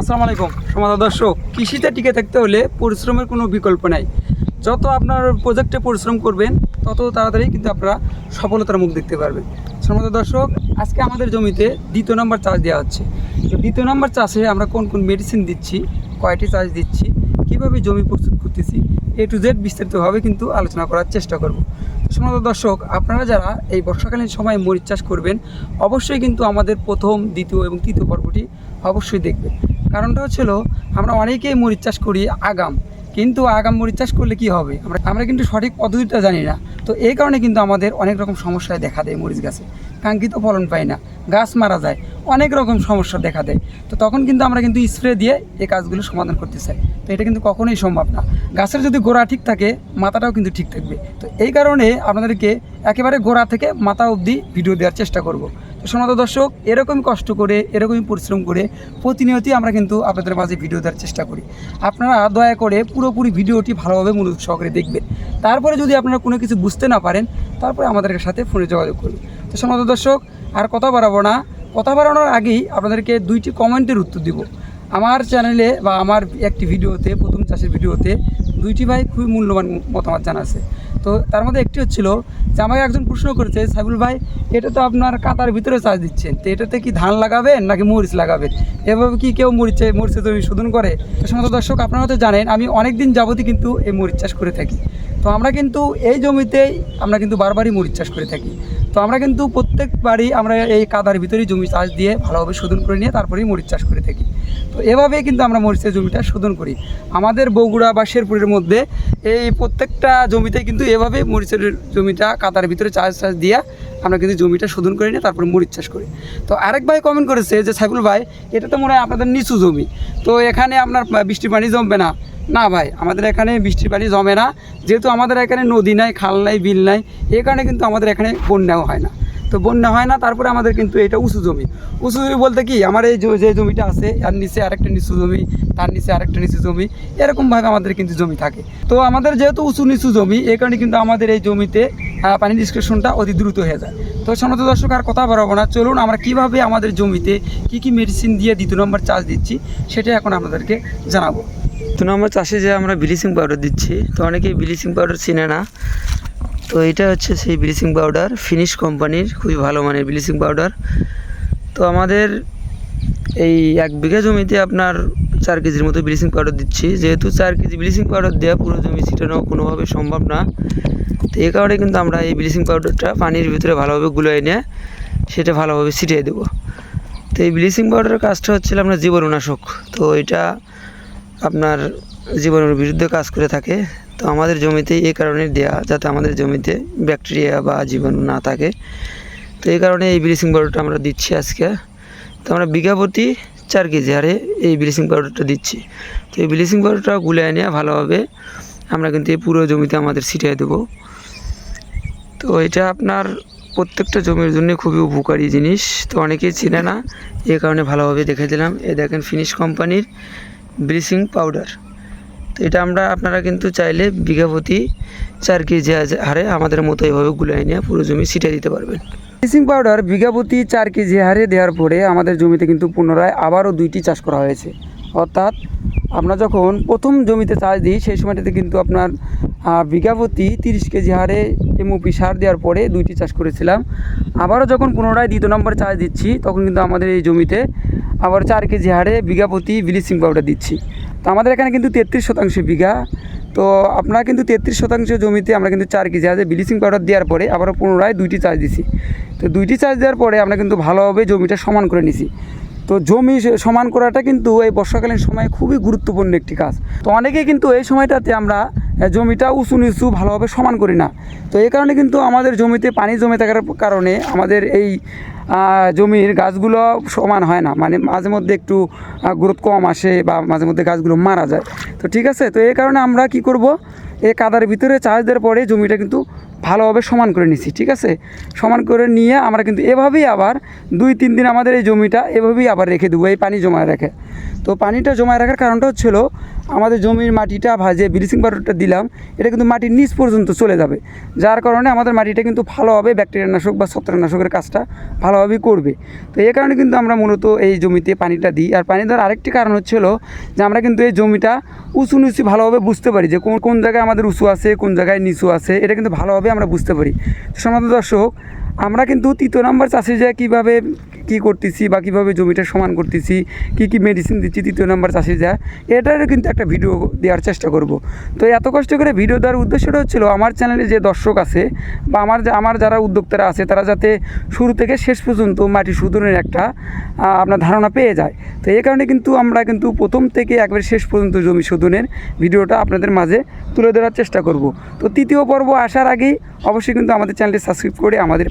আসসালামু আলাইকুম। সমাজ দর্শক, কৃষিতে টিকে থাকতে হলে পরিশ্রমের কোনো বিকল্প নাই। যত আপনার প্রজেক্টে পরিশ্রম করবেন, তত তাড়াতাড়ি কিন্তু আপনারা সফলতার মুখ দেখতে পারবেন। সমাজ দর্শক, আজকে আমাদের জমিতে দ্বিতীয় নম্বর চাষ দেওয়া হচ্ছে। তো দ্বিতীয় নম্বর চাষে আমরা কোন কোন মেডিসিন দিচ্ছি, কয়টি চাষ দিচ্ছি, কীভাবে জমি প্রস্তুত করতেছি, এ টু জেড বিস্তারিতভাবে কিন্তু আলোচনা করার চেষ্টা করব। সমাজ দর্শক, আপনারা যারা এই বর্ষাকালীন সময় মরিচ চাষ করবেন, অবশ্যই কিন্তু আমাদের প্রথম, দ্বিতীয় এবং তৃতীয় পর্বটি অবশ্যই দেখবেন কারণটা হচ্ছিল, আমরা অনেকেই মরিচ চাষ করি আগাম, কিন্তু আগাম মরিচ চাষ করলে কি হবে? আমরা আমরা কিন্তু সঠিক পদ্ধতিটা জানি না। তো এই কারণে কিন্তু আমাদের অনেক রকম সমস্যায় দেখা দেয় মরিচ গাছে। কাঙ্ক্ষিত ফলন পাই না, গাছ মারা যায়, অনেক রকম সমস্যা দেখা দেয়। তো তখন কিন্তু আমরা কিন্তু স্প্রে দিয়ে এই কাজগুলো সমাধান করতে চাই। তো এটা কিন্তু কখনোই সম্ভব না। গাছের যদি গোড়া ঠিক থাকে, মাথাটাও কিন্তু ঠিক থাকবে। তো এই কারণে আপনাদেরকে একেবারে গোড়া থেকে মাথা অবধি ভিডিও দেওয়ার চেষ্টা করব। তো সমাজ দর্শক, এরকমই কষ্ট করে, এরকমই পরিশ্রম করে প্রতিনিয়তই আমরা কিন্তু আপনাদের মাঝে ভিডিও দেওয়ার চেষ্টা করি। আপনারা দয়া করে পুরোপুরি ভিডিওটি ভালোভাবে মনোযোগ সহকারে দেখবেন। তারপরে যদি আপনারা কোনো কিছু বুঝতে না পারেন, তারপরে আমাদের সাথে ফোনে যোগাযোগ করুন। তো সমাজ দর্শক, আর কথা বাড়াবো না। কথা বাড়ানোর আগেই আপনাদেরকে দুইটি কমেন্টের উত্তর দিব। আমার চ্যানেলে বা আমার একটি ভিডিওতে, প্রথম চাষের ভিডিওতে দুইটি ভাই খুবই মূল্যবান মতামত জানাছে তো তার মধ্যে একটি হচ্ছিল যে আমাকে একজন প্রশ্ন করেছে সাইবুল ভাই, এটা তো আপনার কাতার ভিতরে চাষ দিচ্ছেন, তো এটাতে কি ধান লাগাবেন নাকি মরিচ লাগাবেন? এভাবে কি কেউ মরিচে মরিচে জমি শোধন করে? তো সমস্ত দর্শক, আপনারা তো জানেন, আমি অনেক দিন যাবতই কিন্তু এই মরিচ চাষ করে থাকি। তো আমরা কিন্তু এই জমিতেই আমরা কিন্তু বারবারই মরিচ চাষ করে থাকি। তো আমরা কিন্তু প্রত্যেকবারই আমরা এই কাদার ভিতরেই জমি চাষ দিয়ে ভালোভাবে শোধন করে নিয়ে তারপরেই মরিচ চাষ করে থাকি। তো এভাবেই কিন্তু আমরা মরিচের জমিটা শোধন করি। আমাদের বগুড়া বা শেরপুরের মধ্যে এই প্রত্যেকটা জমিতে কিন্তু এভাবে মরিচের জমিটা কাতার ভিতরে চাষ চাষ দিয়ে আমরা কিন্তু জমিটা শোধন করি নিয়ে তারপরে মরিচ চাষ করি। তো আরেক ভাই কমেন্ট করেছে যে, সাইফুল ভাই, এটা তো মনে হয় আপনাদের নিচু জমি। তো এখানে আপনার বৃষ্টির পানি জমবে না? না ভাই, আমাদের এখানে বৃষ্টির পানি জমে না। যেহেতু আমাদের এখানে নদী নাই, খাল নাই, বিল নাই এই কারণে কিন্তু আমাদের এখানে বন্যাও হয় না। তো বন্যা হয় না, তারপরে আমাদের কিন্তু এটা উঁচু জমি। উঁচু জমি বলতে কি? আমার এই যে- জমিটা আছে আর নিচে আরেকটা নিচু জমি, তার নিচে আরেকটা নিচু জমি এরকমভাবে আমাদের কিন্তু জমি থাকে। তো আমাদের যেহেতু উঁচু নিচু জমি এই কারণে কিন্তু আমাদের এই জমিতে পানি নিষ্কাশনটা অতি দ্রুত হয়ে যায়। তো সনত দর্শক আর কথা বাড়াবো না। চলুন আমরা কীভাবে আমাদের জমিতে কী কী মেডিসিন দিয়ে দ্বিতীয় নম্বর চাষ দিচ্ছি সেটা এখন আপনাদেরকে জানাব। দু নম্বর চাষে যে আমরা ব্লিচিং পাউডার দিচ্ছি, তো অনেকেই ব্লিচিং পাউডার চিনে না। তো এটা হচ্ছে সেই ব্লিচিং পাউডার ফিনিশ কোম্পানির খুবই ভালো মানের ব্লিচিং পাউডার তো আমাদের এই এক বিঘা জমিতে আপনার চার কেজির মতো ব্লিচিং পাউডার দিচ্ছি। যেহেতু চার কেজি ব্লিচিং পাউডার দেওয়া পুরো জমি ছিটানো কোনোভাবে সম্ভব না, তো এই কারণে কিন্তু আমরা এই ব্লিচিং পাউডারটা পানির ভিতরে ভালোভাবে গুলিয়ে নিয়ে সেটা ভালোভাবে ছিটিয়ে দেবো। তো এই ব্লিচিং পাউডারের কাজটা হচ্ছিল আপনার জীবাণুনাশক। তো এটা আপনার জীবাণুর বিরুদ্ধে কাজ করে থাকে। তো আমাদের জমিতে এই কারণে দেয়া, যাতে আমাদের জমিতে ব্যাকটেরিয়া বা জীবাণু না থাকে। তো এই কারণে এই ব্লিচিং পাউডারটা আমরা দিচ্ছি আজকে। তো আমরা বিঘা প্রতি চার কেজি হারে এই ব্লিচিং পাউডারটা দিচ্ছি। তো এই ব্লিচিং পাউডারটা গুলে নিয়ে ভালোভাবে আমরা কিন্তু এই পুরো জমিতে আমাদের ছিটিয়ে দেবো। তো এটা আপনার প্রত্যেকটা জমির জন্য খুবই উপকারী জিনিস। তো অনেকেই চিনে না এই কারণে ভালোভাবে দেখে দিলাম। এ দেখেন ফিনিশ কোম্পানির ব্লিচিং পাউডার তো এটা আমরা আপনারা কিন্তু চাইলে বিঘা প্রতি চার কেজি হারে আমাদের মতো এইভাবে গুলাই নিয়ে পুরো জমি ছিটিয়ে দিতে পারবেন। ব্লিচিং পাউডার বিঘা প্রতি চার কেজি হারে দেওয়ার পরে আমাদের জমিতে কিন্তু পুনরায় আবারও দুইটি চাষ করা হয়েছে। অর্থাৎ আমরা যখন প্রথম জমিতে চাষ দিই, সেই সময়টাতে কিন্তু আপনার বিঘা প্রতি তিরিশ কেজি হারে এমওপি সার দেওয়ার পরে দুইটি চাষ করেছিলাম। আবারও যখন পুনরায় দ্বিতীয় নম্বর চাষ দিচ্ছি, তখন কিন্তু আমাদের এই জমিতে আবার চার কেজি হারে বিঘা প্রতি ব্লিচিং পাউডার দিচ্ছি। তো আমাদের এখানে কিন্তু তেত্রিশ শতাংশ বিঘা। তো আপনারা কিন্তু তেত্রিশ শতাংশ জমিতে আমরা কিন্তু চার কেজি আছে, ব্লিচিং পাউডার দেওয়ার পরে আবারও পুনরায় দুইটি চার্জ দিছি। তো দুইটি চার্জ দেওয়ার পরে আমরা কিন্তু ভালোভাবে জমিটা সমান করে নিছি। তো জমি সমান করাটা কিন্তু এই বর্ষাকালীন সময়ে খুবই গুরুত্বপূর্ণ একটি কাজ। তো অনেকেই কিন্তু এই সময়টাতে আমরা জমিটা উঁচু নিচু ভালোভাবে সমান করি না। তো এই কারণে কিন্তু আমাদের জমিতে পানি জমে থাকার কারণে আমাদের এই জমির গাছগুলো সমান হয় না। মানে মাঝে মধ্যে একটু গ্রোথ কম আসে বা মাঝে মধ্যে গাছগুলো মারা যায়। তো ঠিক আছে? তো এই কারণে আমরা কি করব? এই কাদার ভিতরে চাষ দেওয়ার পরে জমিটা কিন্তু ভালোভাবে সমান করে নিছি, ঠিক আছে? সমান করে নিয়ে আমরা কিন্তু এভাবেই আবার দুই তিন দিন আমাদের এই জমিটা এভাবেই আবার রেখে দেবো, এই পানি জমায় রেখে। তো পানিটা জমায় রাখার কারণটা হচ্ছিল আমাদের জমির মাটিটা ভাজে ব্লিচিং পাউডারটা দিলাম, এটা কিন্তু মাটির নিচ পর্যন্ত চলে যাবে। যার কারণে আমাদের মাটিটা কিন্তু ভালোভাবে ব্যাকটেরিয়ানাশক বা ছত্রাকনাশকের কাজটা ভালোভাবেই করবে। তো এই কারণে কিন্তু আমরা মূলত এই জমিতে পানিটা দিই। আর পানি দেওয়ার আরেকটি কারণ হচ্ছিল যে আমরা কিন্তু এই জমিটা উঁচু নিচু ভালোভাবে বুঝতে পারি যে কোন কোন জায়গায় আমাদের উঁচু আছে, কোন জায়গায় নিচু আছে, এটা কিন্তু ভালোভাবে আমরা বুঝতে পারি। সমাজ দর্শক আমরা কিন্তু তৃতীয় নাম্বার চাষে যায় কীভাবে কী করতেছি বা কীভাবে জমিটা সমান করতেছি, কী কী মেডিসিন দিচ্ছি তৃতীয় নাম্বার চাষে যায় এটারও কিন্তু একটা ভিডিও দেওয়ার চেষ্টা করব। তো এত কষ্ট করে ভিডিও দেওয়ার উদ্দেশ্যটা হচ্ছিল আমার চ্যানেলে যে দর্শক আছে বা আমার যা- আমার যারা উদ্যোক্তারা আছে, তারা যাতে শুরু থেকে শেষ পর্যন্ত মাটি শোধনের একটা আপনার ধারণা পেয়ে যায়। তো এই কারণে কিন্তু আমরা কিন্তু প্রথম থেকে একবার শেষ পর্যন্ত জমি শোধনের ভিডিওটা আপনাদের মাঝে তুলে ধরার চেষ্টা করব। তো তৃতীয় পর্ব আসার আগেই অবশ্যই কিন্তু আমাদের চ্যানেলটি সাবস্ক্রাইব করে আমাদের